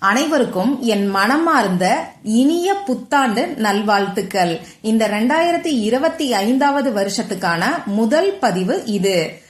அனைவருக்கும் என் மனமார்ந்த இனிய புத்தாண்டு நல்வாழ்த்துக்கள். இந்த ரெண்டாயிரத்தி இருபத்தி ஐந்தாவது வருஷத்துக்கான முதல் பதிவு இது.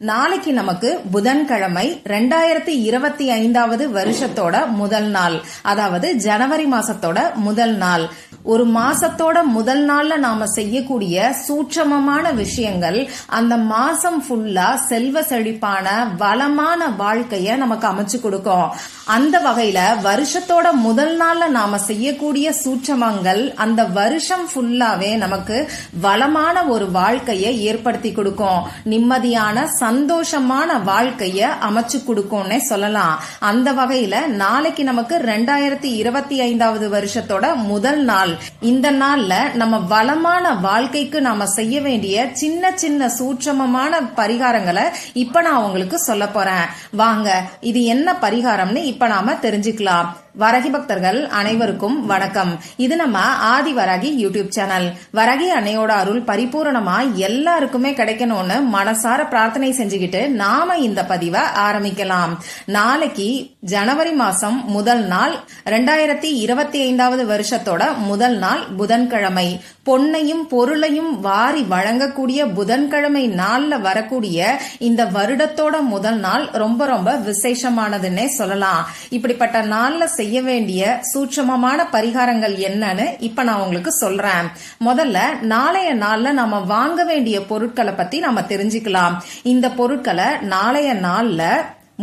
நாளைக்கு நமக்கு புதன்கிழமை ரெண்டாயிரத்தி இருபத்தி ஐந்தாவது வருஷத்தோட முதல் நாள். அதாவது ஜனவரி மாசத்தோட முதல் நாள். ஒரு மாசத்தோட முதல் நாள்ல நாம செய்யக்கூடிய சூட்சமமான விஷயங்கள் அந்த மாசம் ஃபுல்லா செல்வ செழிப்பான வளமான வாழ்க்கைய நமக்கு அமைச்சு கொடுக்கும். அந்த வகையில வருஷத்தோட முதல் நாள்ல நாம செய்யக்கூடிய சூட்சமங்கள் அந்த வருஷம் ஃபுல்லாவே நமக்கு வளமான ஒரு வாழ்க்கையை ஏற்படுத்தி கொடுக்கும். நிம்மதியான சந்தோஷமான வாழ்க்கைய அமைச்சு கொடுக்கும்னே சொல்லலாம். அந்த வகையில நாளைக்கு நமக்கு ரெண்டாயிரத்தி இருபத்தி ஐந்தாவது வருஷத்தோட முதல் நாள். இந்த நாள்ல நம்ம வளமான வாழ்க்கைக்கு நாம செய்ய வேண்டிய சின்ன சின்ன சூட்சமமான பரிகாரங்களை இப்ப நான் உங்களுக்கு சொல்ல போறேன். வாங்க இது என்ன பரிகாரம்னு இப்ப நாம தெரிஞ்சுக்கலாம். வரகி பக்தர்கள் அனைவருக்கும் வணக்கம். இது நம்ம ஆதி வரகி யூடியூப் சேனல். வரகி அன்னையோட அருள் பரிபூரணமா எல்லாருக்குமே கிடைக்கணும்னு மனசார பிரார்த்தனை செஞ்சுக்கிட்டு நாம இந்த பதிவை ஆரம்பிக்கலாம். நாளைக்கு ஜனவரி மாசம் முதல் நாள் ரெண்டாயிரத்தி இருபத்தி ஐந்தாவது வருஷத்தோட முதல் நாள் புதன்கிழமை. பொன்னையும் பொருளையும் வாரி வழங்கக்கூடிய புதன்கிழமை நாள்ல வரக்கூடிய இந்த வருடத்தோட முதல் நாள் ரொம்ப ரொம்ப விசேஷமானதுன்னே சொல்லலாம். இப்படிப்பட்ட நாள்ல செய்ய வேண்டிய சூட்சமமான பரிகாரங்கள் என்னன்னு இப்ப நான் உங்களுக்கு சொல்றேன். முதல்ல நாளைய நாள்ல நம்ம வாங்க வேண்டிய பொருட்களை பத்தி நம்ம தெரிஞ்சுக்கலாம். இந்த பொருட்களை நாளைய நாள்ல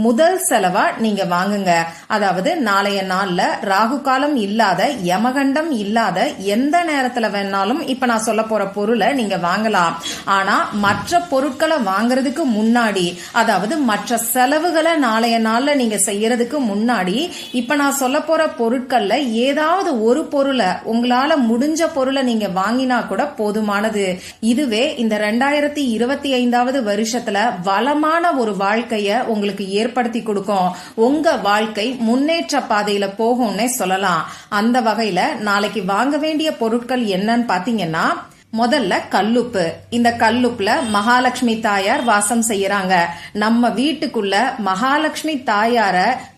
முதல் செலவா நீங்க வாங்குங்க. அதாவது நாளைய நாள்ல ராகு காலம் இல்லாத யமகண்டம் இல்லாத எந்த நேரத்துல வேணாலும் இப்ப நான் சொல்ல போற பொருளை நீங்க வாங்கலாம். ஆனா மற்ற பொருட்களை வாங்குறதுக்கு முன்னாடி அதாவது மற்ற செலவுகளை நாளைய நாள்ல நீங்க செய்யறதுக்கு முன்னாடி இப்ப நான் சொல்ல போற பொருட்கள்ல ஏதாவது ஒரு பொருளை உங்களால முடிஞ்ச பொருளை நீங்க வாங்கினா கூட போதுமானது. இதுவே இந்த ரெண்டாயிரத்தி இருபத்தி ஐந்தாவது வருஷத்துல வளமான ஒரு வாழ்க்கைய உங்களுக்கு ஏற்படுத்தி கொடுக்கும். உங்க வாழ்க்கை முன்னேற்ற பாதையில போகும்னே சொல்லலாம். அந்த வகையில நாளைக்கு வாங்க வேண்டிய பொருட்கள் என்னன்னு பாத்தீங்கன்னா முதல்ல கல்லுப்பு. இந்த கல்லுப்புல மகாலட்சுமி தாயார் வாசம் செய்யறாங்க. நம்ம வீட்டுக்குள்ள மகாலட்சுமி தாயார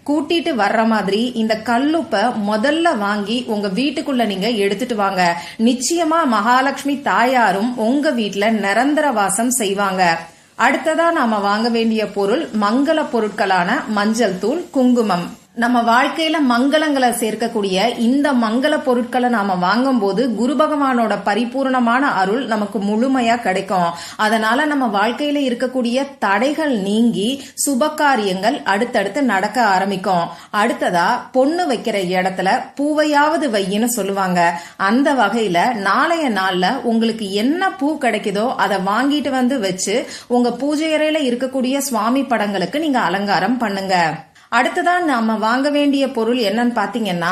கூட்டிட்டு வர்ற மாதிரி இந்த கல்லுப்ப முதல்ல வாங்கி உங்க வீட்டுக்குள்ள நீங்க எடுத்துட்டு வாங்க. நிச்சயமா மகாலட்சுமி தாயாரும் உங்க வீட்டுல நிரந்தர வாசம் செய்வாங்க. அடுத்ததா நாம வாங்க வேண்டிய பொருள் மங்கள பொருட்களான மஞ்சள் தூள் குங்குமம். நம்ம வாழ்க்கையில மங்களங்களை சேர்க்கக்கூடிய இந்த மங்கள பொருட்களை நாம வாங்கும் போது குரு பகவானோட பரிபூர்ணமான அருள் நமக்கு முழுமையா கிடைக்கும். அதனால நம்ம வாழ்க்கையில இருக்கக்கூடிய தடைகள் நீங்கி சுப காரியங்கள் அடுத்தடுத்து நடக்க ஆரம்பிக்கும். அடுத்ததா பொண்ணு வைக்கிற இடத்துல பூவையாவது வையின்னு சொல்லுவாங்க. அந்த வகையில நாளைய நாள்ல உங்களுக்கு என்ன பூ கிடைக்குதோ அதை வாங்கிட்டு வந்து வச்சு உங்க பூஜை அறையில இருக்கக்கூடிய சுவாமி படங்களுக்கு நீங்க அலங்காரம் பண்ணுங்க. அடுத்ததான் நாம வாங்க வேண்டிய பொருள் என்னன்னு பாத்தீங்கன்னா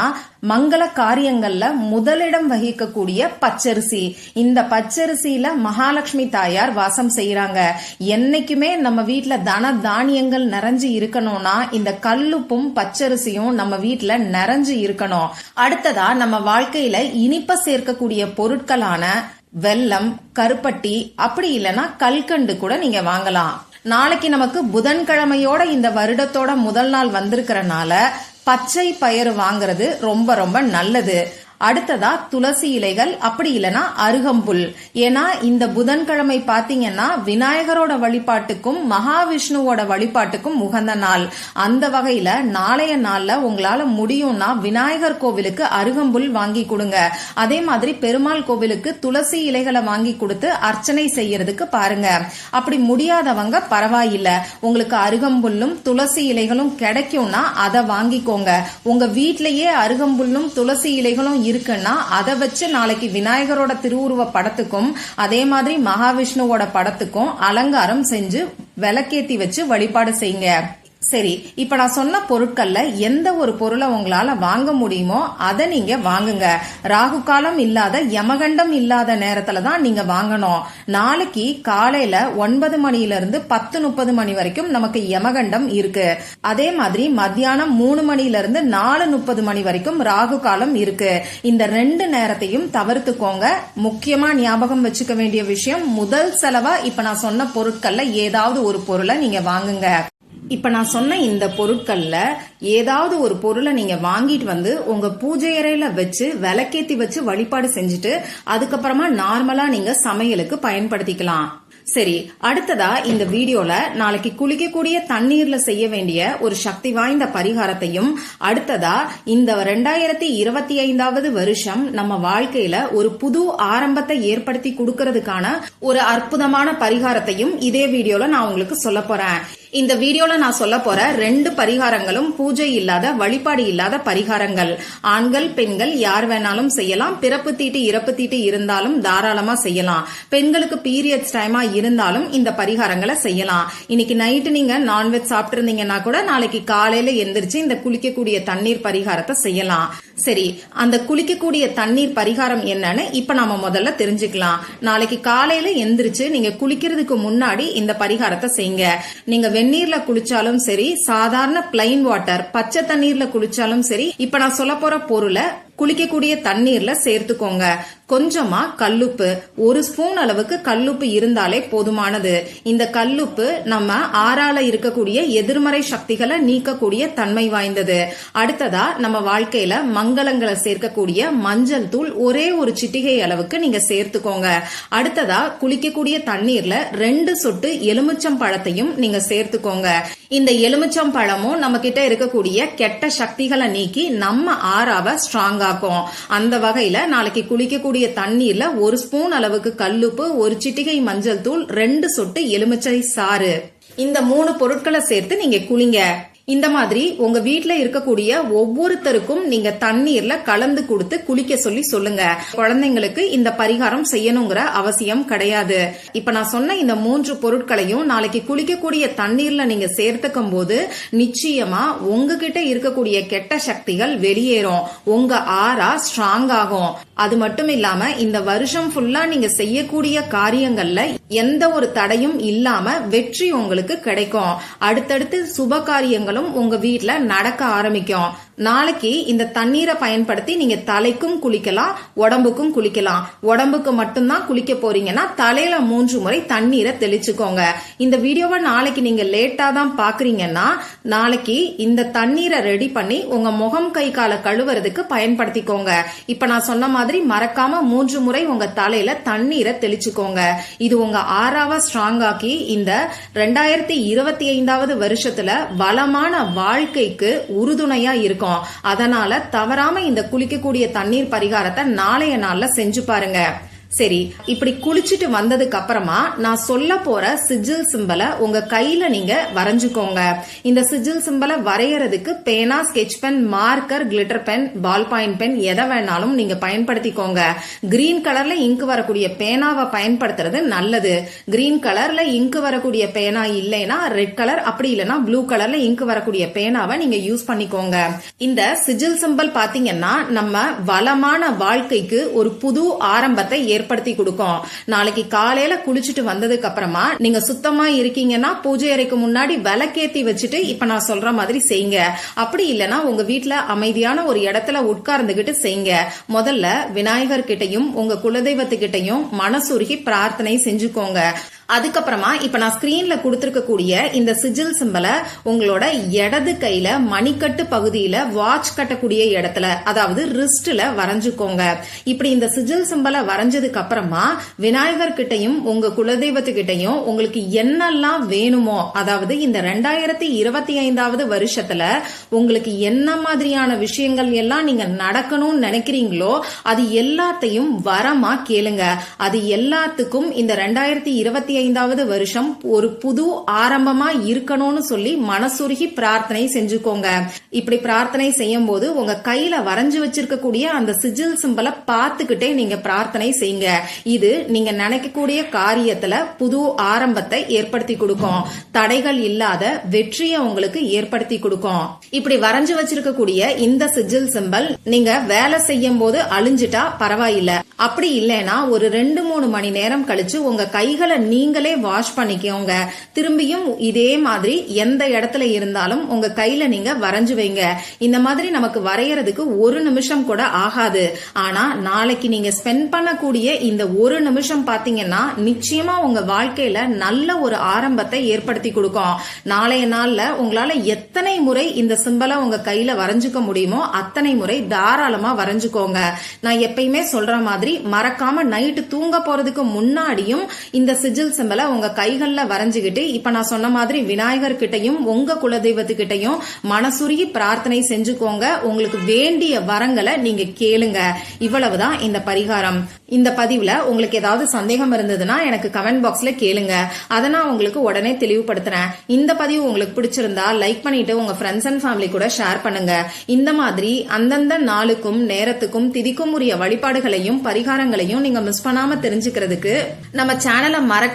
மங்கள காரியங்கள்ல முதலிடம் வகிக்கக்கூடிய பச்சரிசி. இந்த பச்சரிசியில மகாலட்சுமி தாயார் வாசம் செய்யறாங்க என்னைக்குமே நம்ம வீட்டுல தன தானியங்கள் நிறைஞ்சு இருக்கணும்னா இந்த கல்லுப்பும் பச்சரிசியும் நம்ம வீட்டுல நிறைஞ்சு இருக்கணும். அடுத்ததா நம்ம வாழ்க்கையில இனிப்ப சேர்க்கக்கூடிய பொருட்களான வெல்லம் கருப்பட்டி அப்படி இல்லைன்னா கல்கண்டு கூட நீங்க வாங்கலாம். நாளைக்கு நமக்கு புதன்கிழமையோட இந்த வருடத்தோட முதல் நாள் வந்திருக்கிறனால பச்சை பயிறு வாங்குறது ரொம்ப ரொம்ப நல்லது. அடுத்ததா துளசி இலைகள் அப்படி இல்லைன்னா அருகம்புல். ஏன்னா இந்த புதன்கிழமை பாத்தீங்கன்னா விநாயகரோட வழிபாட்டுக்கும் மகாவிஷ்ணுவோட வழிபாட்டுக்கும் உகந்த நாள். அந்த வகையில நாளைய நாள்ல உங்களால முடியும்னா விநாயகர் கோவிலுக்கு அருகம்புல் வாங்கி கொடுங்க. அதே மாதிரி பெருமாள் கோவிலுக்கு துளசி இலைகளை வாங்கி கொடுத்து அர்ச்சனை செய்யறதுக்கு பாருங்க. அப்படி முடியாதவங்க பரவாயில்ல. உங்களுக்கு அருகம்புல்லும் துளசி இலைகளும் கிடைக்கும்னா அதை வாங்கிக்கோங்க. உங்க வீட்லயே அருகம்புல்லும் துளசி இலைகளும் இருக்குன்னா அதை வச்சு நாளைக்கு விநாயகரோட திருவுருவ படத்துக்கும் அதே மாதிரி மகாவிஷ்ணுவோட படத்துக்கும் அலங்காரம் செஞ்சு விளக்கேத்தி வச்சு வழிபாடு செய்யுங்க. சரி இப்ப நான் சொன்ன பொருட்கள்ல எந்த ஒரு பொருளை உங்களால வாங்க முடியுமோ அதை நீங்க வாங்குங்க. ராகு காலம் இல்லாத யமகண்டம் இல்லாத நேரத்துல தான் நீங்க வாங்கணும். நாளைக்கு காலையில ஒன்பது மணில இருந்து பத்து முப்பது மணி வரைக்கும் நமக்கு யமகண்டம் இருக்கு. அதே மாதிரி மத்தியானம் மூணு மணில இருந்து நாலு முப்பது மணி வரைக்கும் ராகு காலம் இருக்கு. இந்த ரெண்டு நேரத்தையும் தவிர்த்துக்கோங்க. முக்கியமா ஞாபகம் வச்சுக்க வேண்டிய விஷயம் முதல் செலவா இப்ப நான் சொன்ன பொருட்கள்ல ஏதாவது ஒரு பொருளை நீங்க வாங்குங்க. இப்ப நான் சொன்ன இந்த பொருட்கள்ல ஏதாவது ஒரு பொருளை நீங்க வாங்கிட்டு வந்து உங்க பூஜை அறையில வச்சு விளக்கேத்தி வச்சு வழிபாடு செஞ்சுட்டு அதுக்கப்புறமா நார்மலா நீங்க சமையலுக்கு பயன்படுத்திக்கலாம். சரி அடுத்ததா இந்த வீடியோல நாளைக்கு குளிக்கக்கூடிய தண்ணீர்ல செய்ய வேண்டிய ஒரு சக்தி வாய்ந்த பரிகாரத்தையும் அடுத்ததா இந்த ரெண்டாயிரத்தி இருபத்தி ஐந்தாவது வருஷம் நம்ம வாழ்க்கையில ஒரு புது ஆரம்பத்தை ஏற்படுத்தி கொடுக்கறதுக்கான ஒரு அற்புதமான பரிகாரத்தையும் இதே வீடியோல நான் உங்களுக்கு சொல்ல போறேன். இந்த வீடியோல நான் சொல்ல போற ரெண்டு பரிகாரங்களும் பூஜை இல்லாத வழிபாடு இல்லாத பரிகாரங்கள். ஆண்கள் பெண்கள் யார் வேணாலும் செய்யலாம். பிறப்பு தீட்டு இறப்பு தீட்டு இருந்தாலும் தாராளமா செய்யலாம். பெண்களுக்கு பீரியட்ஸ் டைமா இருந்தாலும் இந்த பரிகாரங்களை செய்யலாம். இன்னைக்கு நைட்டு நீங்க நான்வெஜ் சாப்பிட்டு இருந்தீங்கன்னா கூட நாளைக்கு காலையில எந்திரிச்சு இந்த குளிக்கக்கூடிய தண்ணீர் பரிகாரத்தை செய்யலாம். சரி அந்த குளிக்கக்கூடிய தண்ணீர் பரிகாரம் என்னன்னு இப்ப நாம முதல்ல தெரிஞ்சுக்கலாம். நாளைக்கு காலையில எந்திரிச்சு நீங்க குளிக்கிறதுக்கு முன்னாடி இந்த பரிகாரத்தை செய்யுங்க. நீங்க வெந்நீர்ல குளிச்சாலும் சரி சாதாரண பிளைன் வாட்டர் பச்சை தண்ணீர்ல குளிச்சாலும் சரி இப்ப நான் சொல்ல போற பொருளை குளிக்கக்கூடிய தண்ணீர்ல சேர்த்துக்கோங்க. கொஞ்சமா கல்லுப்பு. ஒரு ஸ்பூன் அளவுக்கு கல்லுப்பு இருந்தாலே போதுமானது. இந்த கல்லுப்பு நம்ம ஆறால இருக்கக்கூடிய எதிர்மறை சக்திகளை நீக்கக்கூடிய தன்மை வாய்ந்தது. அடுத்ததா நம்ம வாழ்க்கையில மங்களங்களை சேர்க்கக்கூடிய மஞ்சள் தூள் ஒரே ஒரு சிட்டிகை அளவுக்கு நீங்க சேர்த்துக்கோங்க. அடுத்ததா குளிக்கக்கூடிய தண்ணீர்ல ரெண்டு சொட்டு எலுமிச்சம் பழத்தையும் நீங்க சேர்த்துக்கோங்க. இந்த எலுமிச்சம் பழமும் நம்ம கிட்ட இருக்கக்கூடிய கெட்ட சக்திகளை நீக்கி நம்ம ஆறாவ ஸ்ட்ராங் பாதுகாக்கும். அந்த வகையில நாளைக்கு குளிக்கக்கூடிய தண்ணீர்ல ஒரு ஸ்பூன் அளவுக்கு கல்லுப்பு ஒரு சிட்டிகை மஞ்சள் தூள் ரெண்டு சொட்டு எலுமிச்சை சாறு. இந்த மூணு பொருட்களை சேர்த்து நீங்க குளிங்க. இந்த மாதிரி உங்க வீட்டுல இருக்கக்கூடிய ஒவ்வொருத்தருக்கும் நீங்க தண்ணீர்ல கலந்து கொடுத்து குளிக்க சொல்லி சொல்லுங்க. குழந்தைங்களுக்கு இந்த பரிகாரம் செய்யணுங்கிற அவசியம் கிடையாது. இப்ப நான் சொன்ன இந்த மூன்று பொருட்களையும் நாளைக்கு குளிக்கக்கூடிய தண்ணீர்ல நீங்க சேர்த்துக்கும் போது நிச்சயமா உங்ககிட்ட இருக்கக்கூடிய கெட்ட சக்திகள் வெளியேறும். உங்க ஆறா ஸ்ட்ராங் ஆகும். அது மட்டும் இல்லாம இந்த வருஷம் ஃபுல்லா நீங்க செய்யக்கூடிய காரியங்கள்ல எந்த ஒரு தடையும் இல்லாம வெற்றி உங்களுக்கு கிடைக்கும். அடுத்தடுத்து சுப காரியங்கள் காரியங்களும் உங்க வீட்டில் நடக்க ஆரம்பிக்கும். நாளைக்கு இந்த தண்ணீரை பயன்படுத்தி நீங்க தலைக்கும் குளிக்கலாம் உடம்புக்கும் குளிக்கலாம். உடம்புக்கு மட்டும்தான் குளிக்க போறீங்கன்னா தலையில மூன்று முறை தண்ணீரை தெளிச்சுக்கோங்க. இந்த வீடியோவை நாளைக்கு நீங்க லேட்டா தான் பாக்குறீங்கன்னா நாளைக்கு இந்த தண்ணீரை ரெடி பண்ணி உங்க முகம் கை காலை கழுவுறதுக்கு பயன்படுத்திக்கோங்க. இப்ப நான் சொன்ன மாதிரி மறக்காம மூன்று முறை உங்க தலையில தண்ணீரை தெளிச்சுக்கோங்க. இது உங்க ஆறாவா ஸ்ட்ராங் ஆக்கி இந்த ரெண்டாயிரத்தி இருபத்தி ஐந்தாவது வருஷத்துல வளமான வாழ்க்கைக்கு உறுதுணையா இருக்கும் அதனால தவறாம இந்த குளிக்கக்கூடிய தண்ணீர் பரிகாரத்தை நாளைய நாள்ல செஞ்சு பாருங்க. சரி இப்படி குளிச்சுட்டு வந்ததுக்கு அப்புறமா நான் சொல்ல போற சிஜில் சிம்பலை உங்க கையில நீங்க வரைஞ்சுக்கோங்க. இந்த சிஜில் சிம்பலை வரையறதுக்கு பேனா sketch pen marker glitter pen ball point pen எதை வேணாலும் நீங்க பயன்படுத்திக்கோங்க. கிரீன் கலர்ல இங்க் வரக்கூடிய பேனாவை பயன்படுத்துறது நல்லது. கிரீன் கலர்ல இங்கு வரக்கூடிய பேனா இல்லைன்னா ரெட் கலர் அப்படி இல்லைன்னா ப்ளூ கலர்ல இங்கு வரக்கூடிய பேனாவை நீங்க யூஸ் பண்ணிக்கோங்க. இந்த சிஜில் சிம்பல் பாத்தீங்கன்னா நம்ம வளமான வாழ்க்கைக்கு ஒரு புது ஆரம்பத்தை ஏற்படுத்தி கொடுக்கும். நாளைக்கு காலையில குளிச்சுட்டு வந்ததுக்கு அப்புறமா நீங்க சுத்தமா இருக்கீங்கன்னா பூஜை அறைக்கு முன்னாடி விளக்கேத்தி வச்சுட்டு இப்ப நான் சொல்ற மாதிரி செய்யுங்க. அப்படி இல்லைன்னா உங்க வீட்டுல அமைதியான ஒரு இடத்துல உட்கார்ந்துகிட்டு செய்யுங்க. முதல்ல விநாயகர் கிட்டையும் உங்க குலதெய்வத்துக்கிட்டையும் மனசுருகி பிரார்த்தனை செஞ்சுக்கோங்க. அதுக்கப்புறமா இப்ப நான் ஸ்கிரீன்ல கொடுத்துருக்கக்கூடிய இந்த சிஜில் சிம்பலை உங்களோட இடது கையில மணிக்கட்டு பகுதியில வாட்ச் கட்டக்கூடிய இடத்துல அதாவது ரிஸ்ட்ல வரைஞ்சுக்கோங்க. இப்படி இந்த சிஜில் சிம்பலை வரைஞ்சதுக்கு அப்புறமா விநாயகர் கிட்டையும் உங்க குலதெய்வத்துக்கிட்டையும் உங்களுக்கு என்னெல்லாம் வேணுமோ அதாவது இந்த ரெண்டாயிரத்தி இருபத்தி ஐந்தாவது வருஷத்துல உங்களுக்கு என்ன மாதிரியான விஷயங்கள் எல்லாம் நீங்க நடக்கணும்னு நினைக்கிறீங்களோ அது எல்லாத்தையும் வரமா கேளுங்க. அது எல்லாத்துக்கும் இந்த ரெண்டாயிரத்தி இருபத்தி ஐந்தாவது வருஷம் ஒரு புது ஆரம்பமா இருக்கணும்னு சொல்லி மனசுருகி பிரார்த்தனை செஞ்சுக்கோங்க. இப்படி பிரார்த்தனை செய்யும் போது உங்க கையில வரைஞ்சு வச்சிருக்கக்கூடிய அந்த சிஜில் சிம்பலை பார்த்துக்கிட்டே நீங்க பிரார்த்தனை செய்யுங்க. இது நீங்க நினைக்கக்கூடிய காரியத்துல புது ஆரம்பத்தை ஏற்படுத்தி கொடுக்கும். தடைகள் இல்லாத வெற்றியை உங்களுக்கு ஏற்படுத்தி கொடுக்கும். இப்படி வரைஞ்சு வச்சிருக்கக்கூடிய இந்த சிஜில் சிம்பல் நீங்க வேலை செய்யும் போது அழிஞ்சிட்டா பரவாயில்ல. அப்படி இல்லைன்னா ஒரு ரெண்டு மூணு மணி நேரம் கழிச்சு உங்க கைகளை நீ நீங்களே வாஷ் பண்ணிக்கோங்க. திரும்பியும் இதே மாதிரி எந்த இடத்துல இருந்தாலும் உங்க கையில நீங்க வரைஞ்சு வைங்க. இந்த மாதிரி நமக்கு வரையறதுக்கு ஒரு நிமிஷம் கூட ஆகாது. ஆனா நாளைக்கு நீங்க ஸ்பெண்ட் பண்ணக்கூடிய இந்த ஒரு நிமிஷம் பாத்தீங்கன்னா நிச்சயமா உங்க வாழ்க்கையில நல்ல ஒரு ஆரம்பத்தை ஏற்படுத்தி கொடுக்கும். நாளைய நாள்ல உங்களால எத்தனை முறை இந்த சிம்பலை உங்க கையில வரைஞ்சுக்க முடியுமோ அத்தனை முறை தாராளமா வரைஞ்சுக்கோங்க. நான் எப்பயுமே சொல்ற மாதிரி மறக்காம நைட்டு தூங்க போறதுக்கு முன்னாடியும் இந்த சிஜில் சிம்பலை உங்க கைகள்ல வரைஞ்சுக்கிட்டு இப்ப நான் சொன்ன மாதிரி விநாயகர் கிட்டையும் உங்க குலதெய்வத்துக்கிட்டையும் மனசுருகி பிரார்த்தனை செஞ்சுக்கோங்க. உங்களுக்கு வேண்டிய வரங்களை நீங்க கேளுங்க. இவ்வளவுதான் இந்த பரிகாரம். இந்த பதிவுல உங்களுக்கு ஏதாவது சந்தேகம் இருந்ததுன்னா எனக்கு கமெண்ட் பாக்ஸ்ல கேளுங்க. அதை நான் உங்களுக்கு உடனே தெளிவுபடுத்துறேன். இந்த பதிவு உங்களுக்கு பிடிச்சிருந்தா லைக் பண்ணிட்டு உங்க ஃப்ரெண்ட்ஸ் அண்ட் ஃபேமிலி கூட ஷேர் பண்ணுங்க. இந்த மாதிரி அந்தந்த நாளுக்கும் நேரத்துக்கும் திதிக்கும் உரிய வழிபாடுகளையும் பரிகாரங்களையும் நீங்க மிஸ் பண்ணாம தெரிஞ்சுக்கிறதுக்கு நம்ம சேனலை